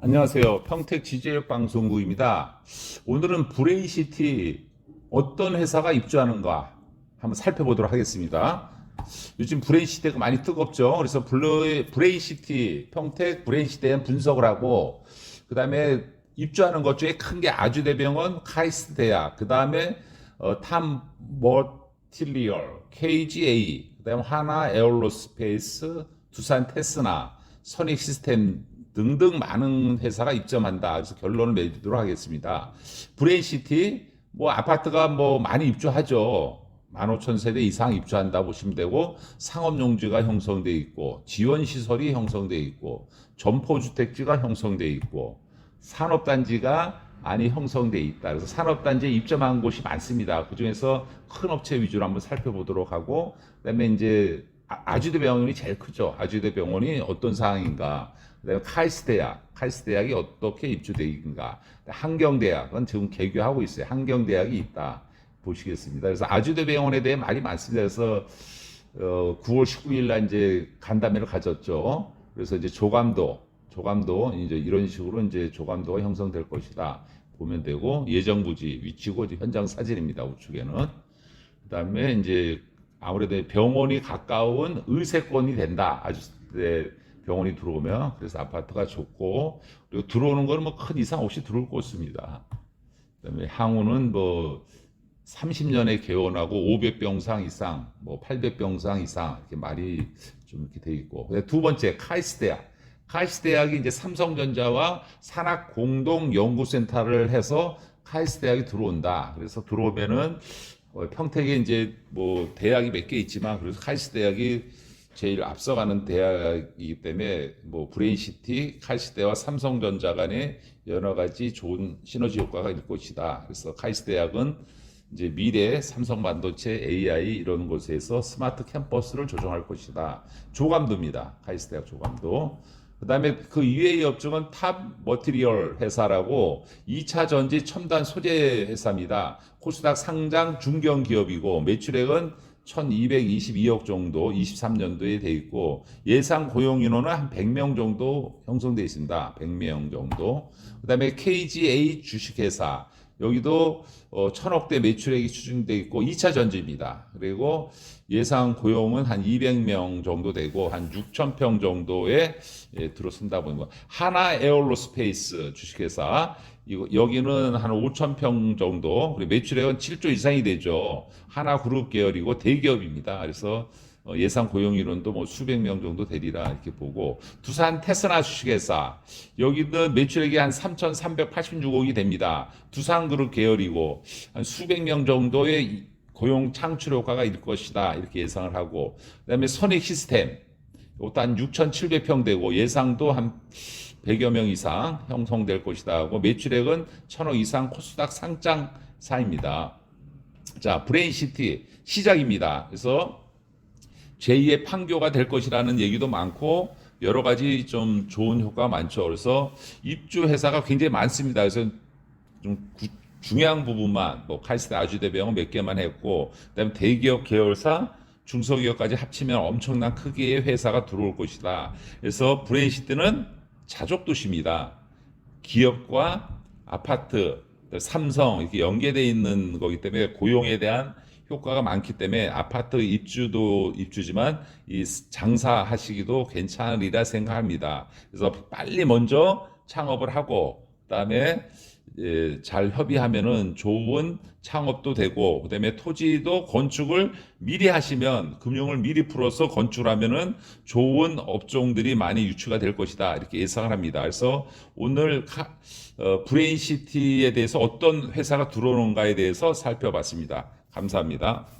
안녕하세요. 평택 지제역 방송국입니다. 오늘은 브레인시티 어떤 회사가 입주하는가 한번 살펴보도록 하겠습니다. 요즘 브레인시티가 많이 뜨겁죠. 그래서 브레인시티, 평택 브레인시티에 대한 분석을 하고 그 다음에 입주하는 것 중에 큰 게 아주대병원, 카이스트 대학, 그 다음에 어, 탐 머티리얼, KGA, 그 다음에 하나 에어로스페이스, 두산 테스나, 선익 시스템 등등 많은 회사가 입점한다. 그래서 결론을 내리도록 하겠습니다. 브레인시티, 뭐 아파트가 뭐 많이 입주하죠. 15,000세대 이상 입주한다 보시면 되고 상업용지가 형성돼 있고 지원시설이 형성돼 있고 점포주택지가 형성돼 있고 산업단지가 많이 형성돼 있다. 그래서 산업단지에 입점한 곳이 많습니다. 그 중에서 큰 업체 위주로 한번 살펴보도록 하고, 그다음에 이제 아- 아주대 병원이 제일 크죠. 아주대 병원이 어떤 상황인가. 그다음에 카이스트 대학, 카이스트 대학이 어떻게 입주돼 있는가. 한경 대학은 지금 개교하고 있어요. 한경 대학이 있다. 보시겠습니다. 그래서 아주대 병원에 대해 말이 많습니다. 그래서 어, 9월 19일 날 이제 간담회를 가졌죠. 그래서 이제 조감도, 조감도 이제 이런 식으로 이제 조감도가 형성될 것이다 보면 되고 예정 부지 위치고 현장 사진입니다. 우측에는 그다음에 이제 아무래도 병원이 가까운 의세권이 된다. 아주 네, 병원이 들어오면 그래서 아파트가 좋고 그리고 들어오는 거는 뭐 큰 이상 없이 들어올 것입니다. 그다음에 향후는 뭐 30년에 개원하고 500병상 이상, 뭐 800병상 이상 이렇게 말이 좀 이렇게 돼 있고. 두 번째 카이스트 대학. 카이스트 대학이 이제 삼성전자와 산학 공동 연구센터를 해서 카이스트 대학이 들어온다. 그래서 들어오면은 어, 평택에 이제 뭐 대학이 몇 개 있지만 그래서 카이스트 대학이 제일 앞서가는 대학이기 때문에 뭐 브레인시티, 카이스트대와 삼성전자 간에 여러 가지 좋은 시너지 효과가 있을 것이다. 그래서 카이스트 대학은 이제 미래 삼성 반도체, AI 이런 곳에서 스마트 캠퍼스를 조정할 것이다. 조감도입니다. 카이스트 대학 조감도. 그다음에 그 이외의 업종은 탑 머티리얼 회사라고 2차 전지 첨단 소재 회사입니다. 코스닥 상장 중견 기업이고 매출액은 1222억 정도 23년도에 돼 있고 예상 고용 인원은 한 100명 정도 형성돼 있습니다. 100명 정도. 그다음에 KGA 주식회사 여기도 어, 천억대 매출액이 추진돼 있고 2차 전지입니다. 그리고 예상 고용은 한 200명 정도 되고 한 6천 평 정도에 예, 들어선다 거. 하나 에어로스페이스 주식회사 이거 여기는 한 5천 평 정도 그리고 매출액은 7조 이상이 되죠. 하나 그룹 계열이고 대기업입니다. 그래서 어, 예상 고용 인원도 뭐 수백 명 정도 되리라 이렇게 보고 두산 테스나 주식회사 여기는 매출액이 한 3,386억이 됩니다. 두산그룹 계열이고 한 수백 명 정도의 이- 고용 창출 효과가 있을 것이다 이렇게 예상을 하고 그다음에 선익 시스템 이것도 한 6,700평 되고 예상도 한 100여 명 이상 형성될 것이다 하고 매출액은 1,000억 이상 코스닥 상장사입니다. 자 브레인시티 시작입니다. 그래서 제2의 판교가 될 것이라는 얘기도 많고 여러 가지 좀 좋은 효과가 많죠. 그래서 입주 회사가 굉장히 많습니다. 그래서 좀 구- 중요한 부분만 뭐 카이스트 아주대병원 몇 개만 했고 그다음에 대기업 계열사 중소기업까지 합치면 엄청난 크기의 회사가 들어올 것이다. 그래서 브레인시트는 자족 도시입니다. 기업과 아파트, 삼성 이렇게 연계되어 있는 거기 때문에 고용에 대한 효과가 많기 때문에 아파트 입주도 입주지만 이 장사하시기도 괜찮으리라 생각합니다. 그래서 빨리 먼저 창업을 하고 그다음에 예, 잘 협의하면은 좋은 창업도 되고 그다음에 토지도 건축을 미리 하시면 금융을 미리 풀어서 건축하면은 좋은 업종들이 많이 유치가 될 것이다 이렇게 예상을 합니다. 그래서 오늘 카- 어, 브레인시티에 대해서 어떤 회사가 들어오는가에 대해서 살펴봤습니다. 감사합니다.